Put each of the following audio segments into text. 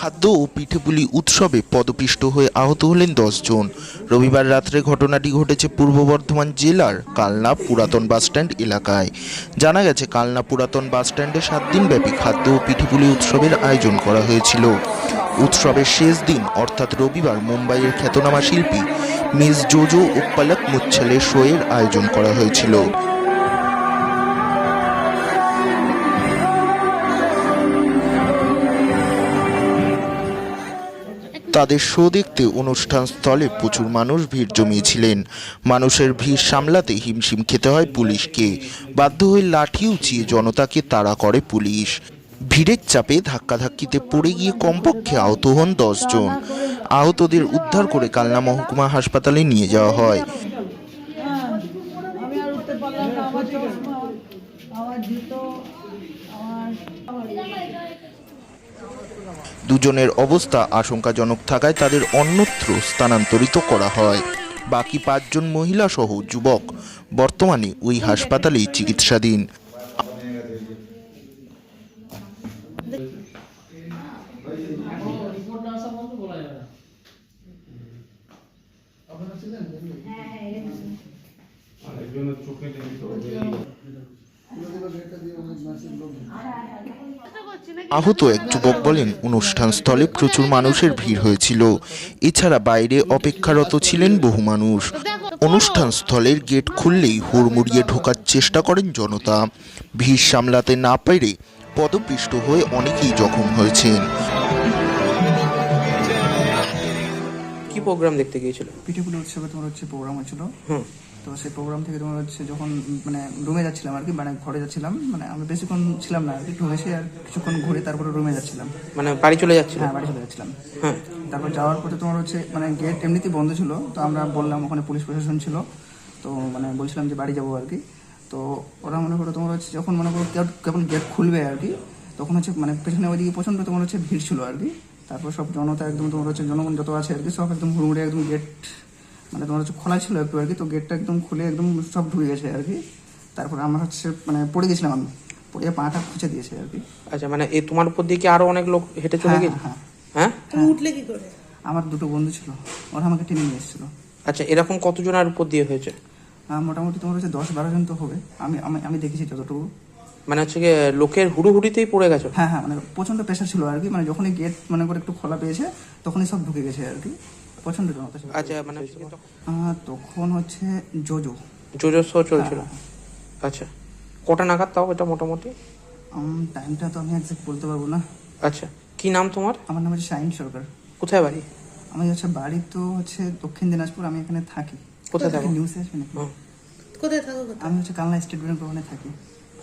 খাদ্য ও পিঠেপুলি উৎসবে পদপিষ্ট হয়ে আহত হলেন দশজন রবিবার রাত্রে ঘটনাটি ঘটেছে পূর্ব বর্ধমান জেলার কালনা পুরাতন বাসস্ট্যান্ড এলাকায়। জানা গেছে, কালনা পুরাতন বাসস্ট্যান্ডে সাত দিনব্যাপী খাদ্য ও পিঠেপুলি উৎসবের আয়োজন করা হয়েছিল। উৎসবের শেষ দিন, অর্থাৎ রবিবার, মুম্বাইয়ের খ্যাতনামা শিল্পী মিস জোজো ও পলক মুচ্ছলের শোয়ের আয়োজন করা হয়েছিল। তাদের শো দেখতে অনুষ্ঠান স্থলে প্রচুর মানুষ ভিড় জমিয়েছিলেন। মানুষের ভিড় সামলাতে হিমশিম খেতে হয় পুলিশকে। বাধ্য হয়ে লাঠি উঁচিয়ে জনতাকে তাড়া করে পুলিশ। ভিড়ের চাপে ধাক্কাধাক্কিতে পড়ে গিয়ে কমপক্ষে আহত হন দশজন। আহতদের উদ্ধার করে কালনা মহকুমা হাসপাতালে নিয়ে যাওয়া হয়। দুজনের অবস্থা আশঙ্কাজনক থাকায় তাদের অন্যত্র স্থানান্তরিত করা হয়। বাকি পাঁচজন মহিলা সহ যুবক বর্তমানে ওই হাসপাতালেই চিকিৎসাধীন। আহত এক যুবক বলেন অনুষ্ঠান স্থলে প্রচুর মানুষের ভিড় হয়েছিল। এছাড়া বাইরে অপেক্ষারত ছিলেন বহু মানুষ। অনুষ্ঠান স্থলের গেট খুললেই হুড়মুড়িয়ে ঢোকার চেষ্টা করেন জনতা। ভিড় সামলাতে না পেরে পদপিষ্ট হয়ে অনেকেই জখম হয়েছেন। কি প্রোগ্রাম দেখতে গিয়েছিল? পিঠেপুলি উৎসবে তোমার হচ্ছে প্রোগ্রাম হচ্ছিল তো সেই প্রোগ্রাম থেকে তোমার হচ্ছে যখন মানে রুমে যাচ্ছিলাম আর কি মানে ঘরে যাচ্ছিলাম মানে আমি বেশিক্ষণ ছিলাম না আর কি একটু এসে আর কিছুক্ষণ ঘুরে তারপরে রুমে যাচ্ছিলাম। মানে বাড়ি চলে যাচ্ছিল? হ্যাঁ বাড়ি চলে যাচ্ছিলাম। হ্যাঁ তারপর যাওয়ার পথে তোমার হচ্ছে মানে গেট এমনিতেই বন্ধ ছিল তো আমরা বললাম ওখানে পুলিশ প্রশাসন ছিল তো মানে বলছিলাম যে বাড়ি যাব আর কি। তো ওরা মনে করো তোমার হচ্ছে যখন মনে করো কেবল গেট খুলবে আর কি তখন হচ্ছে মানে পেছনে ওইদিকে প্রচণ্ড তোমার হচ্ছে ভিড় ছিল আর কি। তারপর সব জনতা একদম তোমার হচ্ছে জনগণ যত আছে আর কি সব একদম হুড়মুড়ে একদম গেট মানে তোমার হচ্ছে খোলা ছিল একটু আর কি তো গেটটা একদম খুলে একদম সব ঢুকে গেছে আর কি। তারপর আমার হচ্ছে মানে পড়ে গেছিলাম আমি পড়ে পাটা খুঁচে দিয়েছে আর কি। আচ্ছা মানে এ তোমার উপর দিয়ে কি আরও অনেক লোক হেঁটে চলে হ্যাঁ, গেছে? হ্যাঁ? হ্যাঁ। তুমি উঠলে কি করে? আমার দুটো বন্ধু ছিল ওরা আমাকে টেনে নিয়ে এসেছিল। আচ্ছা এরকম কতজনের উপর দিয়ে হয়েছে? মোটামুটি তোমার হচ্ছে দশ বারো জন তো হবে। আমি আমি আমি দেখেছি যতটুকু। মানে হচ্ছে গিয়ে লোকের হুড়ুহুড়িতেই পড়ে গেছো? হ্যাঁ হ্যাঁ মানে প্রচণ্ড প্রেশার ছিল আর কি। মানে যখনই গেট মানে করে একটু খোলা পেয়েছে তখনই সব ঢুকে গেছে আর কি। জনতা ছিল। আচ্ছা মানে তখন হচ্ছে জোজো জোজো শো চলছিল। হ্যাঁ, আচ্ছা কটা নাগাদ তাও এটা মোটামুটি? টাইমটা তো আমি একজ্যাক্ট বলতে পারব না। আচ্ছা কি নাম তোমার? আমার নাম হচ্ছে শাহিন সরকার। কোথায় বাড়ি? আমি হচ্ছে বাড়ি তো হচ্ছে দক্ষিণ দিনাজপুর আমি এখানে থাকি। কোথায় থাকো? নিউজে আসবে নাকি? কোথায় থাকো আমি হচ্ছে কালনা স্টেট ব্যাংক ওখানে থাকি।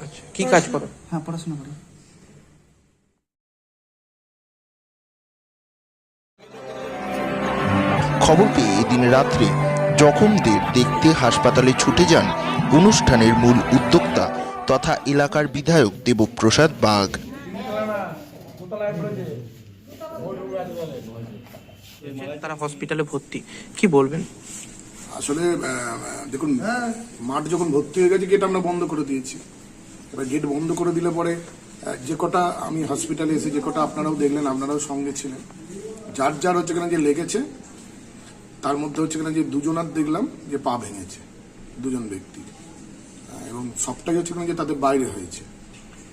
আচ্ছা কি কাজ করো? হ্যাঁ পড়াশোনা করি। খবর পেয়ে এদিন রাত্রে জখমদের দেখতে হাসপাতালে ছুটে যান অনুষ্ঠানের মূল উদ্যোক্তা তথা এলাকার বিধায়ক দেবপ্রসাদ বাগ। তারা হসপিটালে ভর্তি। কি বলবেন? আসলে দেখুন, মাঠ যখন ভর্তি হয়ে গেছে গেট আমরা বন্ধ করে দিয়েছি। এবার গেট বন্ধ করে দিলে পরে যে কটা আমি হসপিটালে এসে, যে কটা আপনারাও দেখলেন, আপনারাও সঙ্গে ছিলেন। যার যার হচ্ছে কিনা যে লেগেছে, তার মধ্যে হচ্ছে কিনা যে দুজনার দেখলাম যে পা ভেঙেছে, দুজন ব্যক্তি। এবং সবটাই হচ্ছে কিনা যে তাদের বাইরে হয়েছে।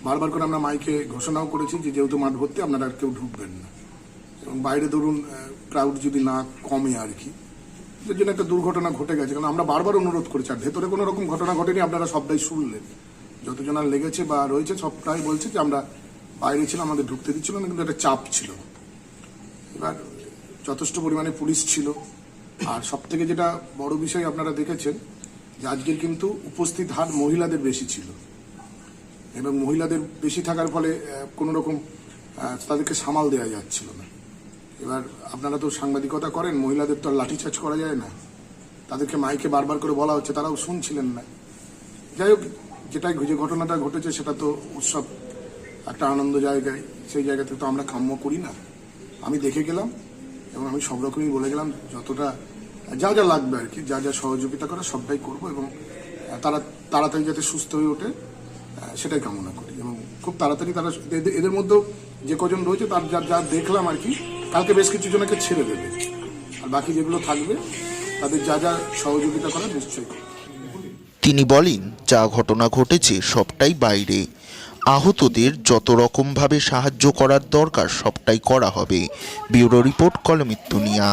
বারবার করে আমরা মাইকে ঘোষণাও করেছি যে যেহেতু মাঠ ভর্তি, আপনারা আর কেউ ঢুকবেন না। এবং বাইরে ধরুন ক্রাউড যদি না কমে আর কি জন্য একটা দুর্ঘটনা ঘটে গেছে। কারণ আমরা বারবার অনুরোধ করেছি, আর ভেতরে কোনো রকম ঘটনা ঘটেনি, আপনারা সবটাই শুনলেন। যতজন আর লেগেছে বা রয়েছে, সবটাই বলছে যে আমরা বাইরে ছিলাম, আমাদের ঢুকতে দিচ্ছিল না, কিন্তু একটা চাপ ছিল। এবার যথেষ্ট পরিমাণে পুলিশ ছিল। আর সব থেকে যেটা বড় বিষয় আপনারা দেখেছেন, যে আজকের কিন্তু উপস্থিত হার মহিলাদের বেশি ছিল। এবং মহিলাদের বেশি থাকার ফলে কোনো রকম তাদেরকে সামাল দেওয়া যাচ্ছিল না। এবার আপনারা তো সাংবাদিকতা করেন, মহিলাদের তো আর লাঠিচার্জ করা যায় না। তাদেরকে মাইকে বারবার করে বলা হচ্ছে, তারাও শুনছিলেন না। যাই হোক, যেটাই যে ঘটনাটা ঘটেছে, সেটা তো উৎসব একটা আনন্দ জায়গায়। সেই জায়গা থেকে তো আমরা কাম্য করি না। আমি দেখে গেলাম এবং আমি সব রকমই বলে গেলাম, যতটা যা যা লাগবে আর কি, যা যা সহযোগিতা করা সবটাই করব এবং তারা, তাড়াতাড়ি যাতে সুস্থ হয়ে ওঠে সেটাই কামনা করি। এবং খুব তাড়াতাড়ি তারা এদের মধ্যেও যে কজন রয়েছে, তার যা যা দেখলাম আর কি কালকে বেশ কিছু জনকে ছেড়ে দেবে। আর বাকি যেগুলো থাকবে, তাদের যা যা সহযোগিতা করার নিশ্চয়ই তিনি বলেন, যা ঘটনা ঘটেছে সবটাই বাইরে। আহতদের যত রকমভাবে সাহায্য করার দরকার সবটাই করা হবে। Bureau report কলমিত্তুনিয়া।